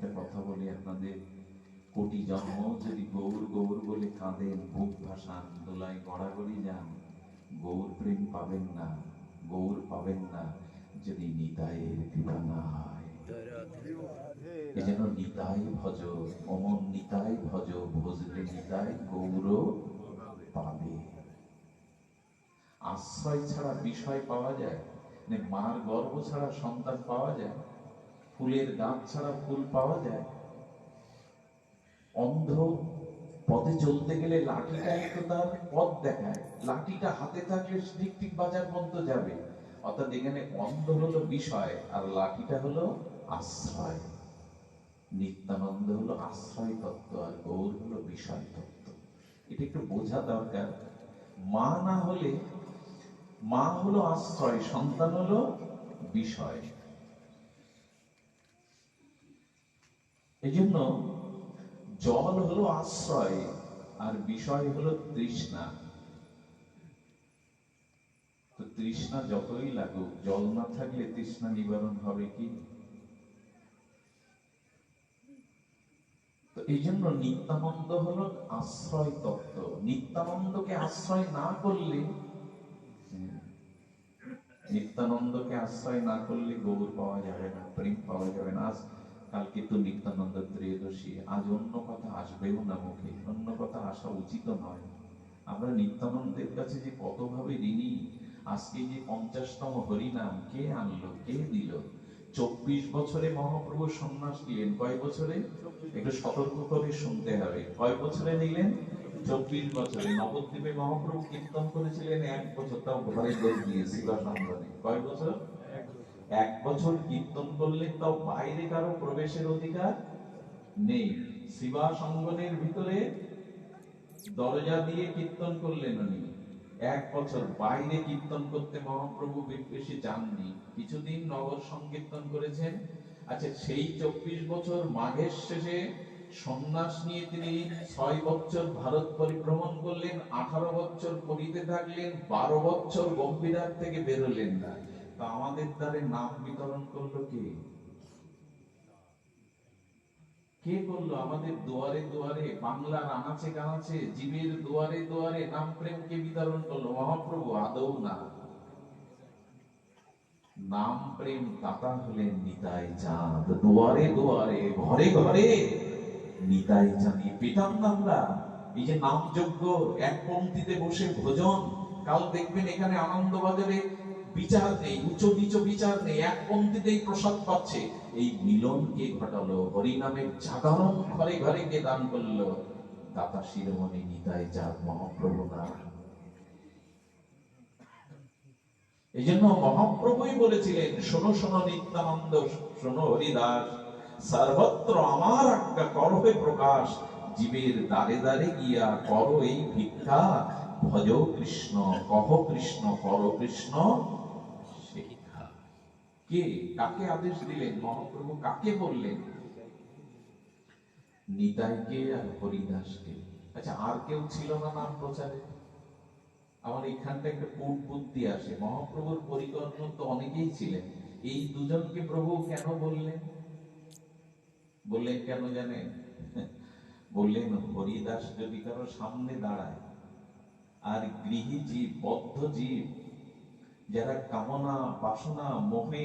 একটা কথা বলি আপনাদের। কোটি জন্ম যদি গৌর গৌর বলে কাঁদেন বুক ভাসান দোলায় গড়াগড়ি যান, গৌর প্রেম পাবেন না, গৌর পাবেন না যদি নিতাইয়ের কৃপা না হয়। নিতাই ভজ, অমন নিতাই ভজ ভজলে নিতাই গৌর পাবে। আশ্রয় ছাড়া বিষয় পাওয়া যায় মানে মার গর্ভ ছাড়া সন্তান পাওয়া যায় ফুলের গাছ ছাড়া ফুল পাওয়া যায়। অন্ধ পথে চলতে গেলে লাঠিটাই তো তার পথ দেখায়। লাঠিটা হাতে থাকলে ঠিক ঠিক বাজার পর্যন্ত যাবে। অর্থাৎ এখানে অন্ধ হলো বিষয়, আর লাঠিটা হলো আশ্রয়। নিত্যানন্দ হলো আশ্রয় তত্ত্ব, আর গৌর হলো বিষয় তত্ত্ব। এটা একটু বোঝা দরকার। মা না হলে, মা হলো আশ্রয়, সন্তান হলো বিষয়। এই জন্য জল হলো আশ্রয় আর বিষয় হলো তৃষ্ণা। তো তৃষ্ণা যতই লাগুক জল না থাকলে তৃষ্ণা নিবারণ হবে কি? এই জন্য নিত্যানন্দ হলো আশ্রয় তত্ত্ব। নিত্যানন্দকে আশ্রয় না করলে হুম, নিত্যানন্দকে আশ্রয় না করলে গৌর পাওয়া যাবে না প্রেম পাওয়া যাবে না। কালকে তো নিত্যানন্দ ত্রয়োদশী, আজ অন্য কথা আসবেও না মুখে, অন্য কথা আসা উচিত নয়। আমরা নিত্যানন্দের কাছে যে কতভাবে ঋণী, আজকে যে পঞ্চাশতম হরিনাম, কে আনলো, কে দিল? চব্বিশ বছরে মহাপ্রভু সন্ন্যাস নিলেন, কয় বছরে? একটু সতর্ক করে শুনতে হবে। কয় বছরে নিলেন? চব্বিশ বছরে। নবদ্বীপে মহাপ্রভু কীর্তন করেছিলেন, এক বছর তাও ঘরে দোষ দিয়ে শিবা সন্ধানে কয় বছর? এক বছর কীর্তন করলে তাও বাইরে কারও প্রবেশের অধিকার নেই। শিবা সঙ্গনের ভিতরে দরজা দিয়ে কীর্তন করলেন উনি। এক বছর বাইরে কীর্তন করতে মহাপ্রভু বেশি যাননি কিছুদিন নগর সংকীর্তন করেছেন। আচ্ছা সেই চব্বিশ বছর মাঘের শেষে সন্ন্যাস নিয়ে তিনি ছয় বছর ভারত পরিভ্রমণ করলেন, আঠারো বছর পুরীতে থাকলেন, বারো বছর গম্ভীরার থেকে বেরোলেন না। তা আমাদের দ্বারে নাম বিতরণ করল কে? কে করল আমাদের দুয়ারে দুয়ারে, বাংলার আনাচে কানাচে, জীবের দুয়ারে দুয়ারে নাম প্রেমকে বিতরণ করল। মহাপ্রভু, আদৌ না। নাম প্রেম দাতা হলেন নিতাই চাঁদ। দুয়ারে দুয়ারে, ঘরে ঘরে নিতাই চাঁদ। পেতাম না আমরা এই যে নাম যজ্ঞ এক পঙ্ক্তিতে বসে ভোজন। কাল দেখবেন এখানে আনন্দবাজারে বিচার নেই উচ্চ নিচ বিচার নেই এক পঙ্ক্তিতেই প্রসাদ পাচ্ছে। এই মিলন কে ঘটালো, হরিনামের জাগরণ ঘরে ঘরে কে দান করল? দাতা শিরোমণি নিতাই চাঁদ মহাপ্রভু না এই জন্য মহাপ্রভুই বলেছিলেন, শোনো শোনো নিত্যানন্দ, শোনো হরিদাস, সর্বত্র আমার আজ্ঞা করবে প্রকাশ, জীবের দ্বারে দ্বারে গিয়া কর এই ভিক্ষা। ভজ কৃষ্ণ, কহ কৃষ্ণ, কর কৃষ্ণ কে? কাকে আদেশ দিলেন? মহাপ্রভু কাকে বললেন? নিতাইকে আর হরিদাসকে। আচ্ছা আর কেউ ছিল না নাম প্রচারে? আমার এখানটা একটা কূট বুদ্ধি আসে। মহাপ্রভুর পরিকল্পনা তো অনেকেই ছিলেন। এই দুজনকে প্রভু কেন বললেন? বললেন কেন জানেন? বললেন হরিদাস যদি কারও সামনে দাঁড়ায়, আর গৃহী জীব বদ্ধ জীব যারা কামনা বাসনা মোহে